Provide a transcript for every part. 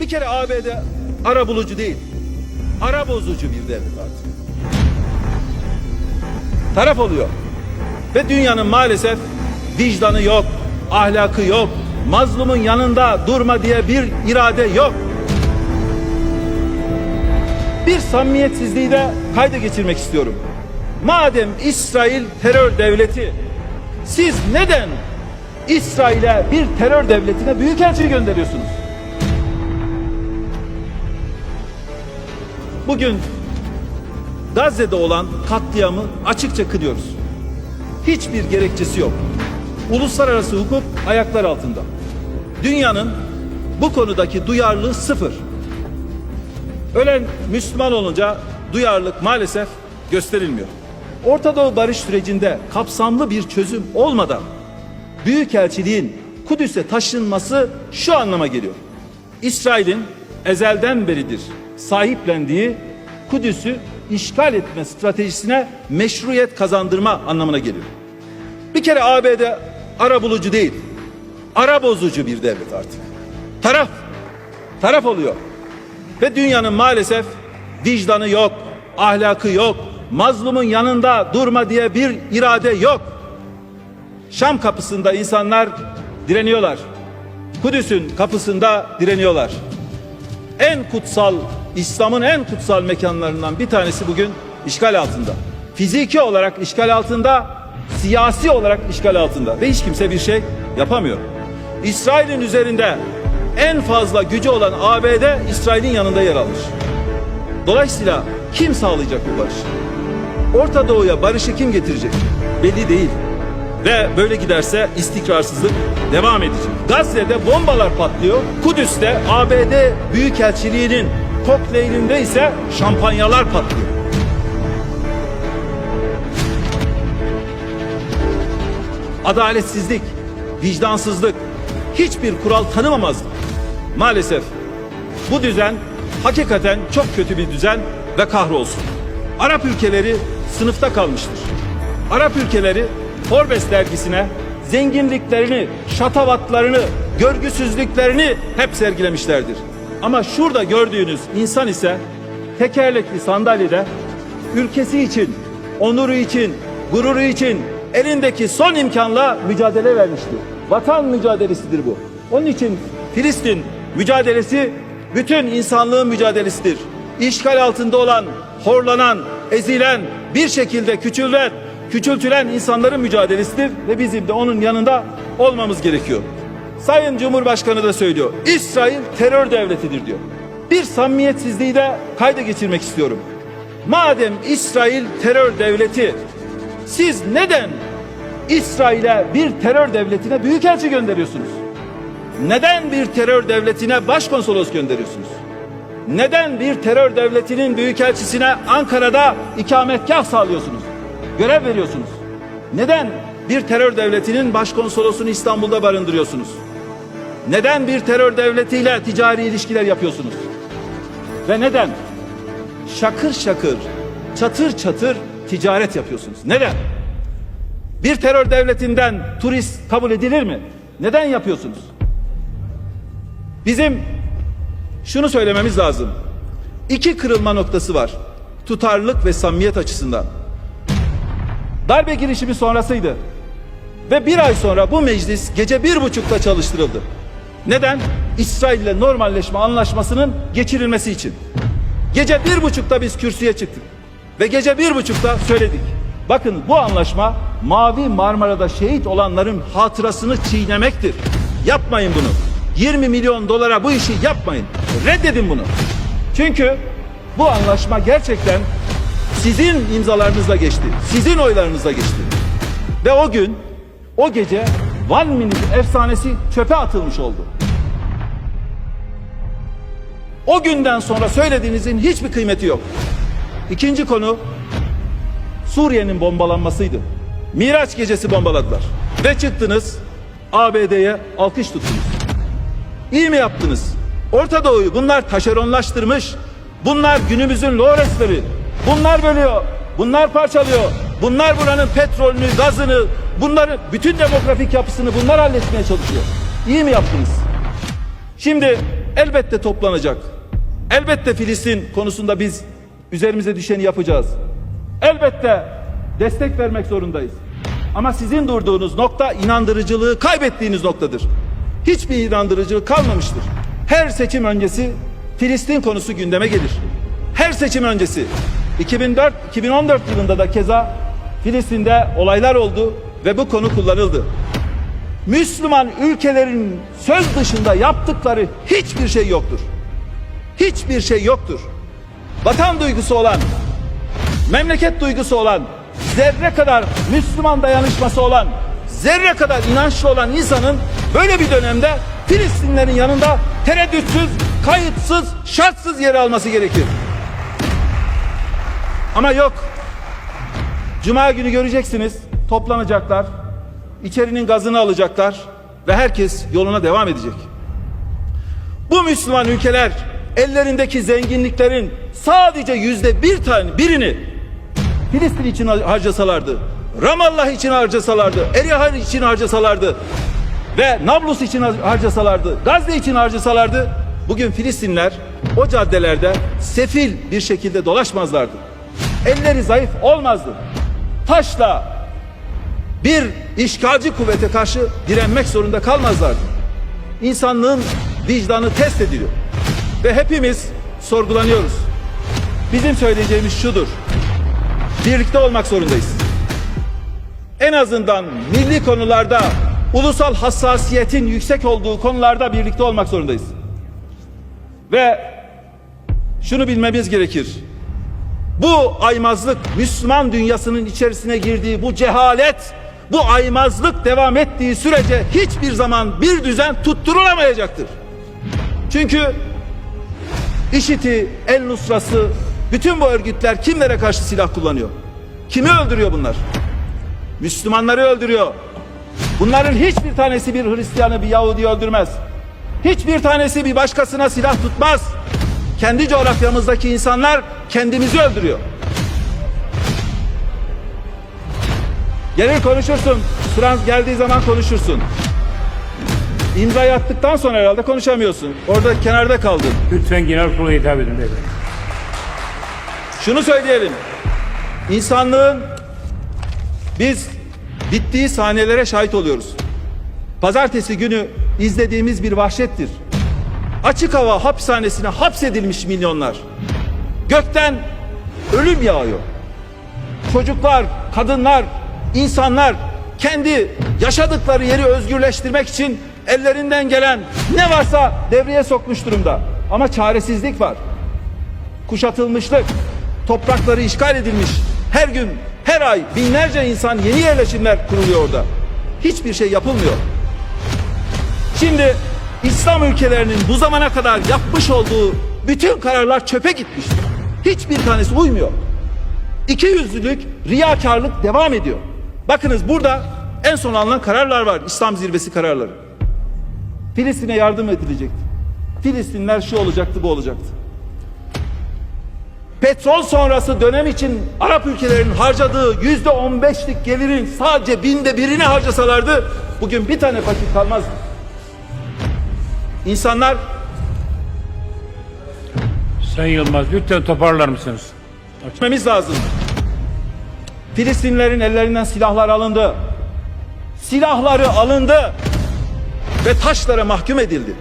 Bir kere ABD ara bulucu değil, ara bozucu bir devlet artık. Taraf oluyor. Ve dünyanın maalesef vicdanı yok, ahlakı yok, mazlumun yanında durma diye bir irade yok. Bir samimiyetsizliği de kayda geçirmek istiyorum. Madem İsrail terör devleti, siz neden İsrail'e bir terör devletine büyükelçi gönderiyorsunuz? Bugün Gazze'de olan katliamı açıkça kınıyoruz. Hiçbir gerekçesi yok. Uluslararası hukuk ayaklar altında. Dünyanın bu konudaki duyarlılığı sıfır. Ölen Müslüman olunca duyarlılık maalesef gösterilmiyor. Orta Doğu barış sürecinde kapsamlı bir çözüm olmadan Büyükelçiliğin Kudüs'e taşınması şu anlama geliyor. İsrail'in ezelden beridir sahiplendiği Kudüs'ü işgal etme stratejisine meşruiyet kazandırma anlamına geliyor. Bir kere ABD ara bulucu değil, ara bozucu bir devlet artık. Taraf, taraf oluyor. Ve dünyanın maalesef vicdanı yok, ahlakı yok, mazlumun yanında durma diye bir irade yok. Şam kapısında insanlar direniyorlar. Kudüs'ün kapısında direniyorlar. En kutsal, İslam'ın en kutsal mekanlarından bir tanesi bugün işgal altında. Fiziki olarak işgal altında, siyasi olarak işgal altında ve hiç kimse bir şey yapamıyor. İsrail'in üzerinde en fazla gücü olan ABD İsrail'in yanında yer almış. Dolayısıyla kim sağlayacak bu barışı? Orta Doğu'ya barışı kim getirecek? Belli değil. Ve böyle giderse istikrarsızlık devam edecek. Gazze'de bombalar patlıyor. Kudüs'te ABD Büyükelçiliği'nin kokteylinde ise şampanyalar patlıyor. Adaletsizlik, vicdansızlık, hiçbir kural tanımamazlık. Maalesef bu düzen hakikaten çok kötü bir düzen ve kahrolsun. Arap ülkeleri sınıfta kalmıştır. Arap ülkeleri Forbes dergisine zenginliklerini, şatavatlarını, görgüsüzlüklerini hep sergilemişlerdir. Ama şurada gördüğünüz insan ise tekerlekli sandalyede ülkesi için, onuru için, gururu için elindeki son imkanla mücadele vermiştir. Vatan mücadelesidir bu. Onun için Filistin mücadelesi bütün insanlığın mücadelesidir. İşgal altında olan, horlanan, ezilen, bir şekilde küçülen, küçültülen insanların mücadelesidir ve bizim de onun yanında olmamız gerekiyor. Sayın Cumhurbaşkanı da söylüyor. İsrail terör devletidir diyor. Bir samimiyetsizliği de kayda geçirmek istiyorum. Madem İsrail terör devleti, siz neden İsrail'e bir terör devletine büyükelçi gönderiyorsunuz? Neden bir terör devletine başkonsolos gönderiyorsunuz? Neden bir terör devletinin büyükelçisine Ankara'da ikametgah sağlıyorsunuz? Görev veriyorsunuz. Neden bir terör devletinin başkonsolosunu İstanbul'da barındırıyorsunuz? Neden bir terör devletiyle ticari ilişkiler yapıyorsunuz? Ve neden şakır şakır, çatır çatır ticaret yapıyorsunuz? Neden? Bir terör devletinden turist kabul edilir mi? Neden yapıyorsunuz? Bizim şunu söylememiz lazım. İki kırılma noktası var. Tutarlılık ve samimiyet açısından. Darbe girişimi sonrasıydı. Ve bir ay sonra bu meclis gece bir buçukta çalıştırıldı. Neden? İsrail ile normalleşme anlaşmasının geçirilmesi için. Gece bir buçukta biz kürsüye çıktık. Ve gece bir buçukta söyledik. Bakın bu anlaşma Mavi Marmara'da şehit olanların hatırasını çiğnemektir. Yapmayın bunu. 20 milyon dolara bu işi yapmayın. Reddedin bunu. Çünkü bu anlaşma gerçekten sizin imzalarınızla geçti. Sizin oylarınızla geçti. Ve o gün, o gece One Minute efsanesi çöpe atılmış oldu. O günden sonra söylediğinizin hiçbir kıymeti yok. İkinci konu Suriye'nin bombalanmasıydı. Miraç gecesi bombaladılar. Ve çıktınız ABD'ye alkış tuttunuz. İyi mi yaptınız? Orta Doğu'yu bunlar taşeronlaştırmış. Bunlar günümüzün Lawrence'ları. Bunlar bölüyor. Bunlar parçalıyor. Bunlar buranın petrolünü, gazını, bunları bütün demografik yapısını bunlar halletmeye çalışıyor. İyi mi yaptınız? Şimdi elbette toplanacak. Elbette Filistin konusunda biz üzerimize düşeni yapacağız. Elbette destek vermek zorundayız. Ama sizin durduğunuz nokta inandırıcılığı kaybettiğiniz noktadır. Hiçbir inandırıcılık kalmamıştır. Her seçim öncesi Filistin konusu gündeme gelir. Her seçim öncesi 2004 2014 yılında da keza Filistin'de olaylar oldu ve bu konu kullanıldı. Müslüman ülkelerin söz dışında yaptıkları hiçbir şey yoktur. Hiçbir şey yoktur. Vatan duygusu olan, memleket duygusu olan, zerre kadar Müslüman dayanışması olan, zerre kadar inançlı olan insanın böyle bir dönemde Filistinlerin yanında tereddütsüz, kayıtsız, şartsız yer alması gerekir. Ama yok. Cuma günü göreceksiniz. Toplanacaklar. içerinin gazını alacaklar ve herkes yoluna devam edecek. Bu Müslüman ülkeler ellerindeki zenginliklerin sadece yüzde bir tane birini Filistin için harcasalardı, Ramallah için harcasalardı, Erihal için harcasalardı ve Nablus için harcasalardı, Gazze için harcasalardı bugün Filistinler o caddelerde sefil bir şekilde dolaşmazlardı. Elleri zayıf olmazdı. Taşla bir işgalci kuvvete karşı direnmek zorunda kalmazlardı. İnsanlığın vicdanı test ediliyor. Ve hepimiz sorgulanıyoruz. Bizim söyleyeceğimiz şudur. Birlikte olmak zorundayız. En azından milli konularda ulusal hassasiyetin yüksek olduğu konularda birlikte olmak zorundayız. Ve şunu bilmemiz gerekir. Bu aymazlık Müslüman dünyasının içerisine girdiği bu cehalet, bu aymazlık devam ettiği sürece hiçbir zaman bir düzen tutturulamayacaktır. Çünkü IŞİD'i, El Nusra'sı, bütün bu örgütler kimlere karşı silah kullanıyor? Kimi öldürüyor bunlar? Müslümanları öldürüyor. Bunların hiçbir tanesi bir Hristiyanı, bir Yahudi öldürmez. Hiçbir tanesi bir başkasına silah tutmaz. Kendi coğrafyamızdaki insanlar kendimizi öldürüyor. Gelir konuşursun. Sıran geldiği zaman konuşursun. İmzayı attıktan sonra herhalde konuşamıyorsun. Orada kenarda kaldın. Lütfen genel kurula hitap edin beyefendi. Şunu söyleyelim. İnsanlığın biz bittiği sahnelere şahit oluyoruz. Pazartesi günü izlediğimiz bir vahşettir. Açık hava hapishanesine hapsedilmiş milyonlar. Gökten ölüm yağıyor. Çocuklar, kadınlar, insanlar kendi yaşadıkları yeri özgürleştirmek için ellerinden gelen ne varsa devreye sokmuş durumda. Ama çaresizlik var. Kuşatılmışlık, toprakları işgal edilmiş. Her gün, her ay binlerce insan yeni yerleşimler kuruluyor orada. Hiçbir şey yapılmıyor. Şimdi İslam ülkelerinin bu zamana kadar yapmış olduğu bütün kararlar çöpe gitmiş. Hiçbir tanesi uymuyor. İki yüzlülük, riyakarlık devam ediyor. Bakınız burada en son alınan kararlar var. İslam zirvesi kararları. Filistin'e yardım edilecekti. Filistinler şu olacaktı, bu olacaktı. Petrol sonrası dönem için Arap ülkelerinin harcadığı yüzde on beşlik gelirin sadece binde birini harcasalardı bugün bir tane fakir kalmazdı. İnsanlar Sayın Yılmaz lütfen toparlar mısınız? Gitmemiz lazım. Filistinlerin ellerinden silahlar alındı. Silahları alındı ve taşlara mahkum edildi.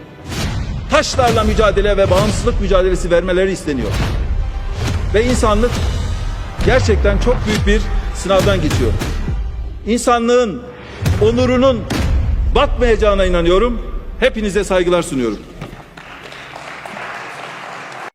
Taşlarla mücadele ve bağımsızlık mücadelesi vermeleri isteniyor. Ve insanlık gerçekten çok büyük bir sınavdan geçiyor. İnsanlığın onurunun batmayacağına inanıyorum. Hepinize saygılar sunuyorum.